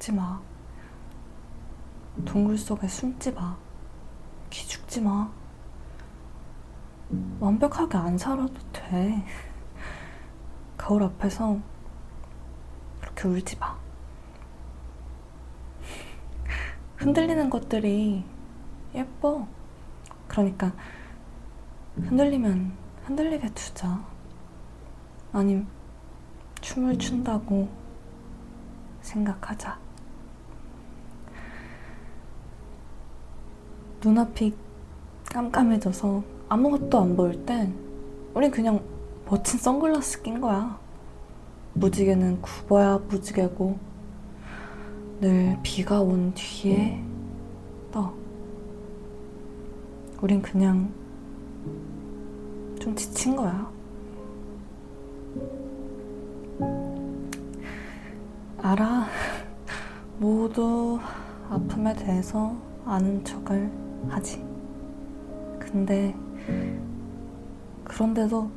죽지 마. 동굴 속에 숨지 마. 기죽지 마. 완벽하게 안 살아도 돼. 거울 앞에서 그렇게 울지 마. 흔들리는 것들이 예뻐. 그러니까 흔들리면 흔들리게 두자. 아님 춤을 춘다고 생각하자. 눈앞이 깜깜해져서 아무것도 안 보일 땐 우린 그냥 멋진 선글라스 낀 거야. 무지개는 굽어야 무지개고 늘 비가 온 뒤에 떠. 우린 그냥 좀 지친 거야. 알아. 모두 아픔에 대해서 아는 척을 하지. 근데 그런데도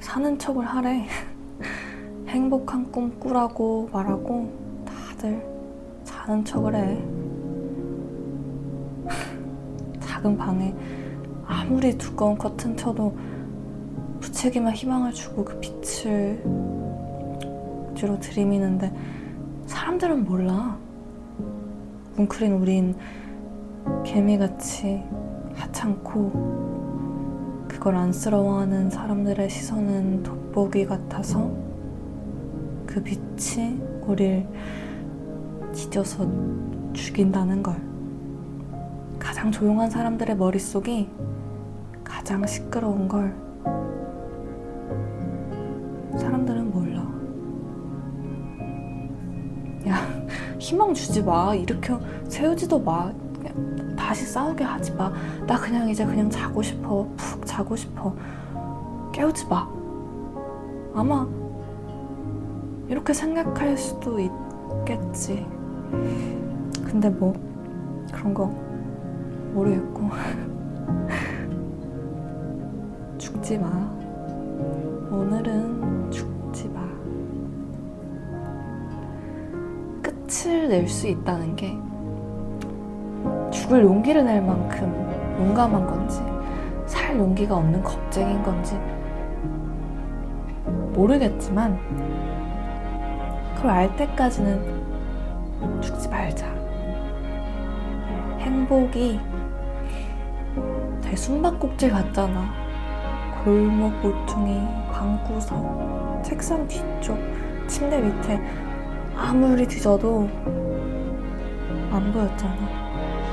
사는 척을 하래. 행복한 꿈 꾸라고 말하고 다들 자는 척을 해. 작은 방에 아무리 두꺼운 커튼 쳐도 부채기만 희망을 주고 그 빛을 억지로 들이미는데 사람들은 몰라. 뭉클인 우린 개미같이 하찮고 그걸 안쓰러워하는 사람들의 시선은 돋보기 같아서 그 빛이 우릴 찢어서 죽인다는 걸. 가장 조용한 사람들의 머릿속이 가장 시끄러운 걸 사람들은 몰라. 야, 희망 주지 마. 일으켜 세우지도 마. 그냥 다시 싸우게 하지 마. 나 그냥 이제 그냥 자고 싶어. 푹 자고 싶어. 깨우지 마. 아마 이렇게 생각할 수도 있겠지. 근데 뭐 그런 거 모르겠고. 죽지 마. 오늘은 죽지 마. 끝을 낼 수 있다는 게 죽을 용기를 낼 만큼 용감한 건지 살 용기가 없는 겁쟁인 건지 모르겠지만 그걸 알 때까지는 죽지 말자. 행복이 되게 숨바꼭질 같잖아. 골목 모퉁이, 방구석, 책상 뒤쪽, 침대 밑에 아무리 뒤져도 안 보였잖아.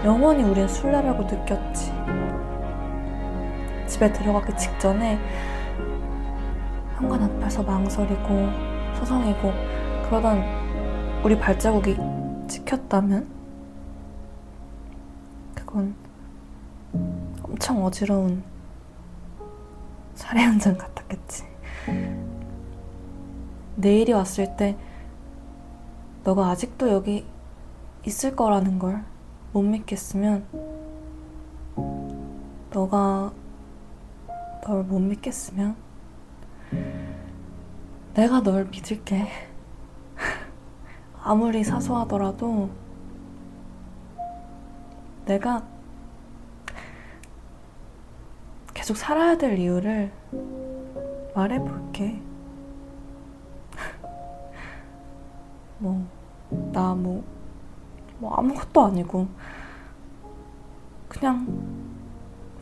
영원히 우린 술래라고 느꼈지. 집에 들어가기 직전에 현관 앞에서 망설이고 서성이고 그러던 우리 발자국이 찍혔다면 그건 엄청 어지러운 살해 현장 같았겠지. 내일이 왔을 때 너가 아직도 여기 있을 거라는 걸 못 믿겠으면 너가 널 못 믿겠으면 내가 널 믿을게. 아무리 사소하더라도 내가 계속 살아야 될 이유를 말해볼게. 뭐, 나 뭐, 뭐 아무것도 아니고, 그냥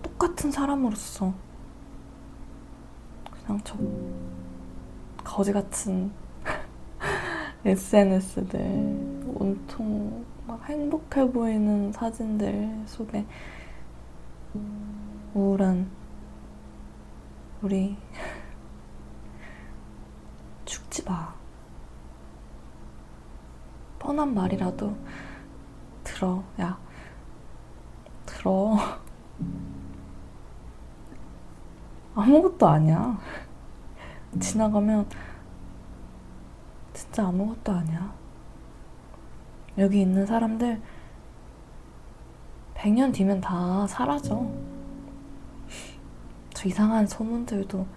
똑같은 사람으로서, 그냥 저 거지 같은 SNS들, 온통 막 행복해 보이는 사진들 속에 우울한 우리 죽지 마. 뻔한 말이라도 들어, 야. 들어. 아무것도 아니야. 지나가면 진짜 아무것도 아니야. 여기 있는 사람들 100년 뒤면 다 사라져. 저 이상한 소문들도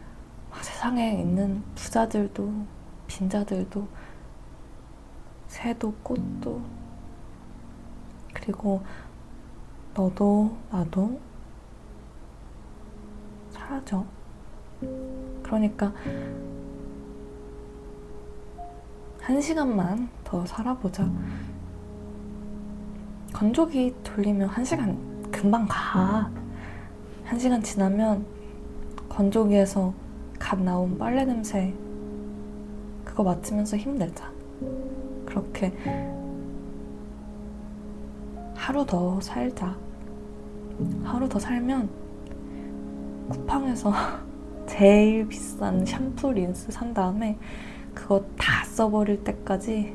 막 세상에 있는 부자들도 빈자들도 새도 꽃도 그리고 너도 나도 사라져. 그러니까 한 시간만 더 살아보자. 건조기 돌리면 한 시간 금방 가. 한 시간 지나면 건조기에서 갓 나온 빨래 냄새 그거 맡으면서 힘내자. 그렇게 하루 더 살자. 하루 더 살면 쿠팡에서 제일 비싼 샴푸 린스 산 다음에 그거 다 써버릴 때까지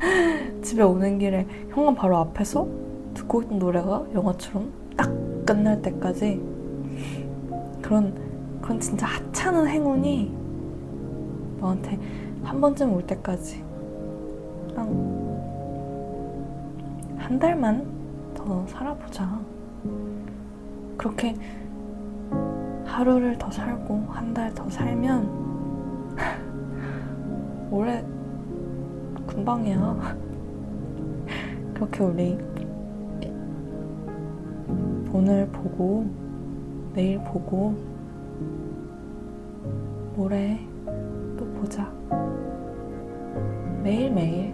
집에 오는 길에 현관 바로 앞에서 듣고 있던 노래가 영화처럼 딱 끝날 때까지 그런 그런 진짜 하찮은 행운이 너한테 한 번쯤 올 때까지 한 한 달만 더 살아보자. 그렇게 하루를 더 살고 한 달 더 살면 올해 금방이야. 그렇게 우리 오늘 보고 내일 보고 모레 또 보자. 매일매일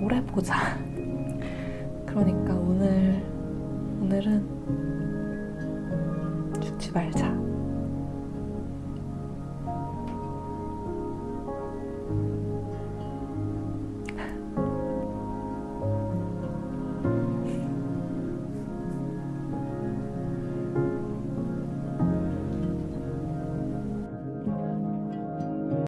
오래 보자. 그러니까 오늘 오늘은 죽지 말자.